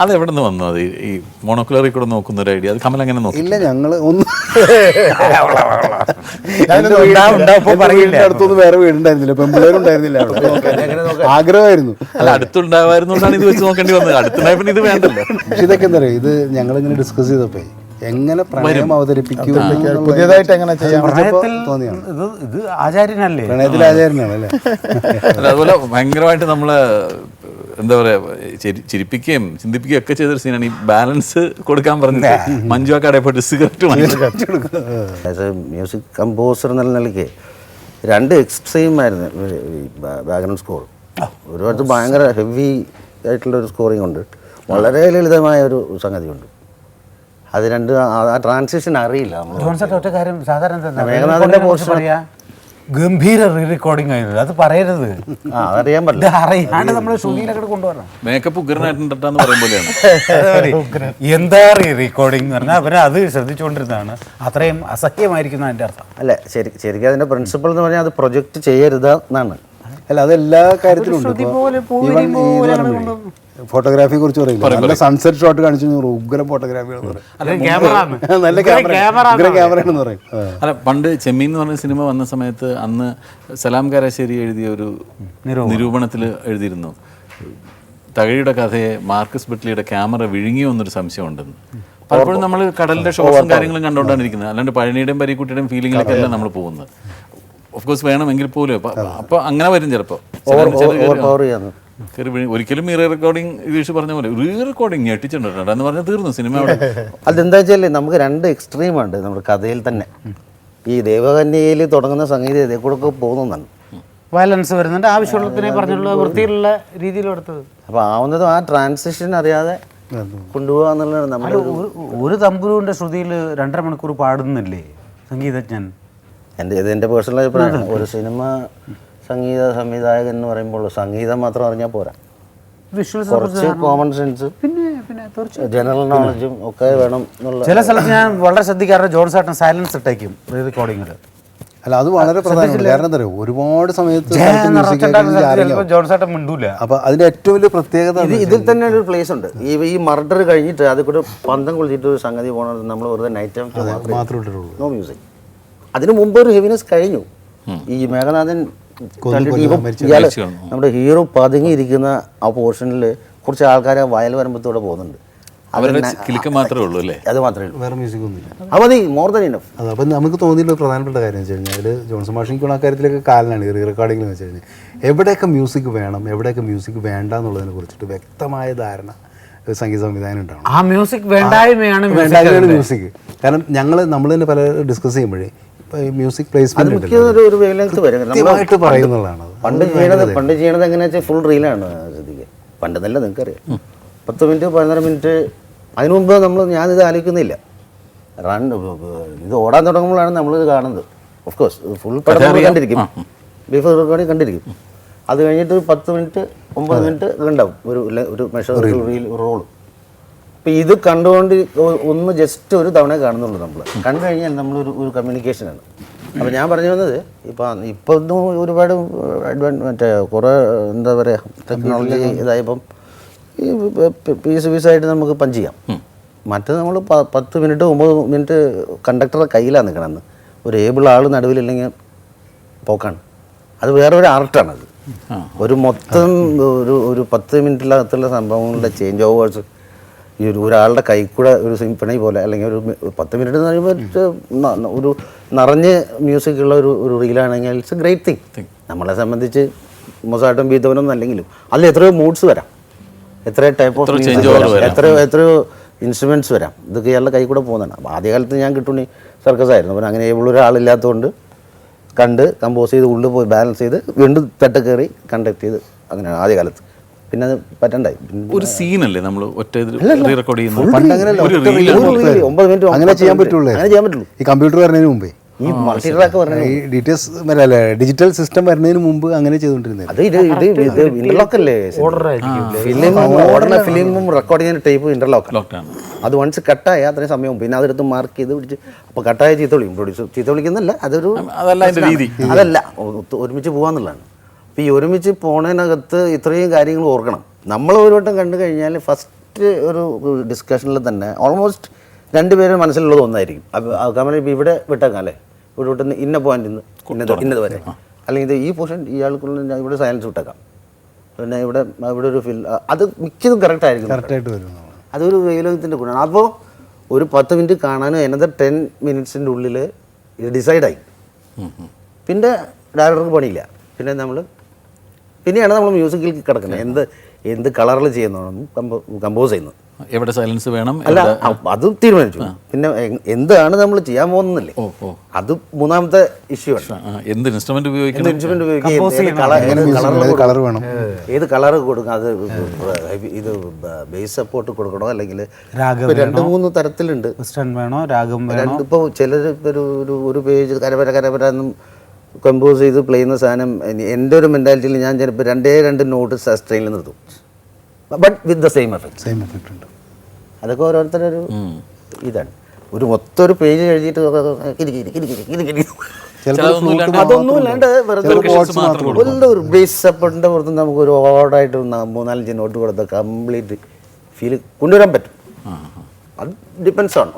അത് എവിടെ നിന്ന് വന്നു? അത് ഈ- മോണോക്കുലറി മോണോക്കുലറിൽ കൂടെ നോക്കുന്ന ഒരു ഐഡിയ. അത് കമൽ അങ്ങനെ നോക്കി? ഇല്ല ഞങ്ങൾ ഒന്ന്. വീടിന്റെ അടുത്തൊന്നും വേറെ വീടുണ്ടായിരുന്നില്ല. പെമ്പിള്ളേരുണ്ടായിരുന്നില്ല. ആഗ്രഹമായിരുന്നു. അല്ല അടുത്തുണ്ടാവായിരുന്നു ഇത് വെച്ച് നോക്കേണ്ടി വന്നത്. അടുത്തുണ്ടായ പിന്നെ ഇത് വേണ്ടല്ലോ. പക്ഷെ ഇതൊക്കെ എന്താ പറയുക ഇത് ഞങ്ങൾ ഇങ്ങനെ ഡിസ്കസ് ചെയ്തപ്പോ എങ്ങനെ പ്രണയം അവതരിപ്പിക്കും പുതിയതായിട്ട് എങ്ങനെ ചെയ്യാം ഇത് ഇത് ആചാര്യനല്ലേ? പ്രണയത്തിൽ ആചാര്യനാണ് അല്ലേ അതുപോലെ ഭയങ്കരമായിട്ട് നമ്മൾ എന്താ പറയാ ചിരി- ചിരിപ്പിക്കുകയും ചിന്തിപ്പിക്കുകയും ഒക്കെ ചെയ്തൊരു സീനാണ് ഈ ബാലൻസ് കൊടുക്കാൻ പറഞ്ഞത് മഞ്ജു ആ കടയിൽ പോയിട്ട് cigarette as a music composer എന്നുള്ള നിലയ്ക്ക് രണ്ട് എക്സ്ട്രീം ആയിരുന്നു ബാക്ക്ഗ്രൗണ്ട് സ്കോർ ഒരുപാട് ഭയങ്കര ഹെവി ആയിട്ടുള്ള ഒരു സ്കോറിംഗ് ഉണ്ട്. വളരെ ലളിതമായ ഒരു സംഗതിയുണ്ട്. അത് രണ്ട് ആ- ട്രാൻസിഷൻ അറിയില്ല നമ്മൾ ഒറ്റ കാര്യം സാധാരണ എന്താ? മേഘനാഥിന്റെ പറയാ? ഗംഭീര റീ റെക്കോർഡിംഗ് ആയിരുന്നു. അത് പറയരുത്. ആ അതറിയാൻ ഇത് അറിയാണ്ട് നമ്മൾ ശ്രുതിയിലൊക്കെ കൊണ്ടുവരണം. മേക്കപ്പ് ഉഗ്രനായിട്ടുണ്ടെന്ന് പറയും പോലെയാണ്. എന്താ റീ റെക്കോർഡിംഗ് എന്ന് പറഞ്ഞാൽ അവരെ അത് ശ്രദ്ധിച്ചുകൊണ്ടിരുന്നതാണ്. അത്രയും അസഹ്യമായിരിക്കുന്ന അതിന്റെ അർത്ഥം. അല്ല ശരി ശരിക്കും അതിന്റെ പ്രിൻസിപ്പൾ എന്ന് പറഞ്ഞാൽ അത് പ്രൊജക്ട് ചെയ്യരുത് എന്നാണ്. അല്ല അതെല്ലാ കാര്യത്തിലും ഉണ്ട്. ഫോട്ടോഗ്രാഫിയെ കുറിച്ച് പറയില്ല? നല്ല സൺസെറ്റ് ഷോട്ട് കാണിച്ചു ഉഗ്ര ഫോട്ടോഗ്രാഫിയാണെന്ന് പറയും. ക്യാമറ നല്ല ക്യാമറ ഉഗ്രം ക്യാമറയാണെന്ന് പറയും. അല്ല പണ്ട് ചെമ്മീൻ എന്ന് പറഞ്ഞ സിനിമ വന്ന സമയത്ത് അന്ന് സലാം കാരാശ്ശേരി എഴുതിയ ഒരു നിരൂപണത്തിൽ എഴുതിയിരുന്നു. തകഴിയുടെ കഥയെ മാർക്കസ് ബിട്ലിയുടെ ക്യാമറ വിഴുങ്ങിയോ എന്നൊരു സംശയമുണ്ടെന്ന്. പലപ്പോഴും നമ്മൾ കടലിന്റെ ഷോസും കാര്യങ്ങളും കണ്ടുകൊണ്ടാണ് ഇരിക്കുന്നത്. അല്ലാണ്ട് പഴനിയുടെയും പരീക്കുട്ടിയുടെയും ഫീലിംഗിലേക്കല്ല നമ്മൾ പോകുന്നത്. ഓഫ് കോഴ്സ് വേണമെങ്കിൽ പോലും. അപ്പൊ അപ്പൊ അങ്ങനെ വരും ചിലപ്പോ. ഓവർ പവർ ചെയ്യാന്ന്. കയറി വീഴ്- ഒരിക്കലും റീ റെക്കോർഡിംഗ് വീഴ്ച പറഞ്ഞ പോലെ റീ റെക്കോർഡിംഗ് ഞെട്ടിച്ചിട്ടുണ്ട് എന്ന് പറഞ്ഞാൽ തീർന്നു സിനിമ അവിടെ. അതെന്താ വെച്ചാൽ നമുക്ക് രണ്ട് എക്സ്ട്രീം ഉണ്ട് നമ്മുടെ കഥയിൽ തന്നെ. ഈ ദേവകന്യയിൽ തുടങ്ങുന്ന സംഗീതം ഇതേ കൂടെ പോകുന്നുണ്ട്. പോകുന്നതാണ് വയലൻസ് വരുന്നുണ്ട്. ആവശ്യമുള്ളതിനെ പറഞ്ഞുള്ള വൃത്തിയിലുള്ള രീതിയിൽ എടുത്തത്. അപ്പോൾ ആവുന്നതും ആ ട്രാൻസിഷൻ അറിയാതെ കൊണ്ടുപോകുക എന്നുള്ളതാണ് നമ്മുടെ ഒരു തമ്പുരുവിന്റെ ശ്രുതിയിൽ രണ്ടര മണിക്കൂർ പാടുന്നില്ലേ? സംഗീതജ്ഞൻ. എന്റെ ഇത് എന്റെ പേഴ്സണൽ അഭിപ്രായമാണ് ഒരു സിനിമ സംഗീത സംവിധായകൻ എന്ന് പറയുമ്പോൾ സംഗീതം മാത്രം അറിഞ്ഞാൽ പോരാ. വിഷ്വൽസ് കുറച്ച് കോമൺ സെൻസ് പിന്നെ പിന്നെ തീർച്ചയായും ജനറൽ നോളജും ഒക്കെ വേണം എന്നുള്ള ചില സ്ഥലത്ത് ഞാൻ വളരെ ശ്രദ്ധിക്കാറുണ്ട് ജോൺ സാട്ടൻ സൈലൻസ് ഇട്ടേക്കും റീ റെക്കോർഡിങ്ങിൽ അല്ല അത് വളരെ പ്രധാനമാണ്. കാരണം എന്താ പറയുക ഒരുപാട് സമയത്ത് അപ്പൊ അതിന്റെ ഏറ്റവും വലിയ പ്രത്യേകത ഇത് ഇതിൽ തന്നെ ഒരു പ്ലേസ് ഉണ്ട്. ഈ ഈ മർഡർ കഴിഞ്ഞിട്ട് അതിൽ കൂടെ പന്തം കുളിച്ചിട്ട് ഒരു സംഗതി പോകണത് നമ്മൾ വെറുതെ നൈറ്റ് ടൈം മാത്രമേ ഇട്ടിട്ടുള്ളൂ. നോ മ്യൂസിക് അതിന് മുമ്പ് ഒരു ഹെവിനെസ് കഴിഞ്ഞു. ഈ മേഘനാഥൻ നമ്മുടെ ഹീറോ പതുങ്ങിയിരിക്കുന്ന ആ പോർഷനിൽ കുറച്ച് ആൾക്കാർ വയൽ വരമ്പത്തോടെ പോകുന്നുണ്ട്. അത് മാത്രമേ വേറെ മ്യൂസിക് ഒന്നുമില്ല. അപ്പം നമുക്ക് തോന്നിയിട്ടുള്ള പ്രധാനപ്പെട്ട കാര്യം വെച്ച് കഴിഞ്ഞാൽ ജോൺസൺ മാഷിക്കുള്ള ആ കാര്യത്തിലൊക്കെ കാലനാണ് റീ റെക്കോർഡിംഗ് എന്ന് വെച്ച് കഴിഞ്ഞാൽ എവിടെയൊക്കെ മ്യൂസിക് വേണം എവിടെയൊക്കെ മ്യൂസിക് വേണ്ട എന്നുള്ളതിനെ കുറിച്ചിട്ട് വ്യക്തമായ ധാരണ സംഗീത സംവിധാനം ഉണ്ടാവണം. ആ മ്യൂസിക് വേണ്ടായ്മയാണ് വേണ്ടായ്മയാണ് മ്യൂസിക് കാരണം ഞങ്ങൾ നമ്മൾ തന്നെ പല ഡിസ്കസ് ചെയ്യുമ്പോഴേ മ്യൂസിക് പ്ലേസ്മെന്റ് ഒരു വരും. കൃത്യമായിട്ട് പറയുന്നുള്ളതാണ്. പണ്ട് ചെയ്യണത് പണ്ട് ചെയ്യണത് എങ്ങനെയാ വെച്ചാൽ ഫുൾ റീലാണ് ശ്രദ്ധിക്കുക. പണ്ടെന്നല്ല നല്ല നിങ്ങൾക്കറിയാം. പത്ത് മിനിറ്റ് പതിനൊന്ന് മിനിറ്റ് അതിനു മുമ്പ് നമ്മൾ ഞാനിത് ആലോചിക്കുന്നില്ല. റൺ ഇത് ഓടാൻ തുടങ്ങുമ്പോഴാണ് നമ്മളിത് കാണുന്നത്. ഓഫ് കോഴ്സ് ഫുൾ പടം കണ്ടിരിക്കും. ബിഫോർ റെക്കോർഡിങ് കണ്ടിരിക്കും. അത് കഴിഞ്ഞിട്ട് പത്ത് മിനിറ്റ് ഒമ്പത് മിനിറ്റ് ഉണ്ടാവും. ഒരു ഒരു മെഷർ റീൽ റോൾ അപ്പം ഇത് കണ്ടുകൊണ്ട് ഒന്ന് ജസ്റ്റ് ഒരു തവണ കാണുന്നുള്ളൂ നമ്മൾ കണ്ടു കഴിഞ്ഞാൽ നമ്മൾ ഒരു കമ്മ്യൂണിക്കേഷനാണ് അപ്പോൾ ഞാൻ പറഞ്ഞു വന്നത് ഇപ്പം ഇപ്പൊ ഒന്നും ഒരുപാട് അഡ്വാൻ മറ്റേ കുറേ എന്താ പറയുക ടെക്നോളജി ഇതായപ്പം ഈ പീസ് പീസായിട്ട് നമുക്ക് പഞ്ച് ചെയ്യാം. മറ്റേ നമ്മൾ പത്ത് മിനിറ്റ് ഒമ്പത് മിനിറ്റ് കണ്ടക്ടറുടെ കയ്യിലാണ് നിൽക്കണമെന്ന് ഒരു ഏബിൾ ആൾ നടുവിലില്ലെങ്കിൽ പോക്കാണ്. അത് വേറെ ഒരു ആർട്ടാണത് ഒരു മൊത്തം ഒരു ഒരു പത്ത് മിനിറ്റിനകത്തുള്ള സംഭവങ്ങളുടെ ചേഞ്ച് ഓവേഴ്സ് ഈ ഒരു ഒരാളുടെ കൈക്കൂടെ കൂടെ ഒരു സിംഫണി പോലെ അല്ലെങ്കിൽ ഒരു പത്ത് മിനിറ്റ് എന്ന് പറയുമ്പോൾ ഒരു നിറഞ്ഞ് മ്യൂസിക് ഉള്ള ഒരു ഒരു റീലാണെങ്കിൽ ഇറ്റ്സ് എ ഗ്രേറ്റ് തിങ് നമ്മളെ സംബന്ധിച്ച് മൊസാട്ടും ബീതവനൊന്നും അല്ലെങ്കിലും അതിൽ എത്രയോ മൂഡ്സ് വരാം. എത്രയോ ടൈപ്പ് ഓഫ്. എത്രയോ എത്രയോ ഇൻസ്ട്രുമെന്റ്സ് വരാം. ഇതൊക്കെ ഇയാളുടെ കൈ കൂടെ പോകുന്നതാണ്. അപ്പോൾ ആദ്യകാലത്ത് ഞാൻ കിട്ടുണി സർക്കസ് ആയിരുന്നു. അപ്പോൾ അങ്ങനെ ഇവിടെ ഒരാളില്ലാത്തതുകൊണ്ട് കണ്ട് കമ്പോസ് ചെയ്ത് ഉള്ളിൽ പോയി ബാലൻസ് ചെയ്ത് വീണ്ടും തട്ട് കയറി കണ്ടക്ട് ചെയ്ത് അങ്ങനെയാണ് ആദ്യകാലത്ത്. പിന്നെ അത് പറ്റണ്ടായി ഒരു സീനല്ലേ നമ്മൾ ഒറ്റ റീറെക്കോർഡ് ചെയ്യുന്നത് ഒമ്പത് മിനിറ്റ് അങ്ങനെ ചെയ്യാൻ. പറ്റുള്ളൂ അങ്ങനെ ചെയ്യാൻ പറ്റുള്ളൂ. ഈ കമ്പ്യൂട്ടർ വരുന്നതിന് മുമ്പേ. ഈ മൾട്ടി ട്രാക്ക് പറഞ്ഞ ഈ ഡീറ്റെയിൽസ് അല്ല ഡിജിറ്റൽ സിസ്റ്റം വരുന്നതിന് മുമ്പ് അങ്ങനെ ചെയ്തുകൊണ്ടിരുന്നത് അത് ഇത് ഇത് ഇത് ഇന്റർലോക്ക് അല്ലേ ഫിലിം ഓടുന്ന ഫിലിമും റെക്കോർഡ് ചെയ്യുന്ന ടൈപ്പ് ഇന്റർലോക്ക് ആണ് അത് വൺസ് കട്ടായ അത്രയും സമയവും പിന്നെ അതെടുത്ത് മാർക്ക് ചെയ്ത് പിടിച്ച് അപ്പോൾ കട്ടായ ചീത്ത വിളിക്കും. പ്രൊഡ്യൂസർ ചീത്ത വിളിക്കുന്നല്ല അതൊരു അതല്ല അതിന്റെ രീതി. അതല്ല ഒരുമിച്ച് പോകാന്നുള്ളതാണ് അപ്പോൾ ഈ ഒരുമിച്ച് പോണതിനകത്ത് ഇത്രയും കാര്യങ്ങൾ ഓർക്കണം. നമ്മൾ ഒരു വട്ടം കണ്ടു കഴിഞ്ഞാൽ ഫസ്റ്റ് ഒരു ഡിസ്കഷനിൽ തന്നെ ഓൾമോസ്റ്റ് രണ്ടുപേരും മനസ്സിലുള്ളത് ഒന്നായിരിക്കും. അപ്പോൾ കമൽ ഇപ്പോൾ ഇവിടെ വിട്ടേക്കാം അല്ലേ? ഇവിടെ വിട്ടുന്ന ഇന്ന പോയിന്റ് ഇന്ന് ഇന്നത് ഇന്നത് വരെ. അല്ലെങ്കിൽ ഇത് ഈ പോർഷൻ ഇയാൾക്കുള്ള ഞാൻ ഇവിടെ സയൻസ് വിട്ടേക്കാം. പിന്നെ ഇവിടെ ഇവിടെ ഒരു ഫിൽ അത് മിക്കതും കറക്റ്റ് ആയിരിക്കും. കറക്റ്റായിട്ട് വരും. അതൊരു വൈലോകത്തിന്റെ ഗുണമാണ്. അപ്പോൾ ഒരു പത്ത് മിനിറ്റ് കാണാനും എന്നത് ടെൻ മിനിറ്റ്സിന്റെ ഉള്ളിൽ ഇത് ഡിസൈഡായി പിന്നെ ഡയറക്ടർക്ക് പണിയില്ല. പിന്നെ നമ്മൾ പിന്നെയാണ് നമ്മൾ മ്യൂസിക്കിലേക്ക് കിടക്കുന്നത്. എന്ത് എന്ത് കളറിൽ ചെയ്യുന്നതാണ് കമ്പോസ് ചെയ്യുന്നത്. എവിടെ സൈലൻസ് വേണം അല്ല അത് തീരുമാനിച്ചു. പിന്നെ എന്താണ് നമ്മൾ ചെയ്യാൻ പോകുന്നില്ലേ അത് മൂന്നാമത്തെ ഇഷ്യൂ ആണ്. എന്ത് ഇൻസ്ട്രുമെന്റ് ഉപയോഗിക്കണം? ഇൻസ്ട്രുമെന്റ് ഉപയോഗിക്കുക ഏത് കളർ കൊടുക്കും? കളർ വേണം? ഏത് കളർ കൊടുക്കണം അത് ഇത് ബേസ് സപ്പോർട്ട് കൊടുക്കണോ? അല്ലെങ്കിൽ രണ്ട് മൂന്ന് തരത്തിലുണ്ട്. വേണോ? രാഗം വേണോ? ഇപ്പോൾ ചിലർ ഒരു ഒരു ഒരു പേജ് കരവര കരവര എന്നും കമ്പോസ് ചെയ്ത് പ്ലേ ചെയ്യുന്ന സാധനം എന്റെ ഒരു മെന്റാലിറ്റിയിൽ ഞാൻ ചിലപ്പോൾ രണ്ടേ രണ്ട് നോട്ട് സസ്റ്റൈനിൽ നിർത്തും. But with the same effect same effect ഉണ്ട്. അതൊക്കെ ഓരോരുത്തരുടെ ഒരു ഇതാണ്. ഒരു മൊത്തം ഒരു പേജ് എഴുതിയിട്ട് അതൊന്നും ഇല്ലാണ്ട് വെറുതെ ഒരു ബേസ് സപ്പോർട്ടിന്റെ പുറത്ത് നമുക്ക് ഒരു ഓർഡായിട്ട് മൂന്നാലഞ്ച് നോട്ട് കൊടുത്ത കംപ്ലീറ്റ് ഫീൽ കൊണ്ടുവരാൻ പറ്റും. അത് ഡിപ്പെൻസ് ആണ്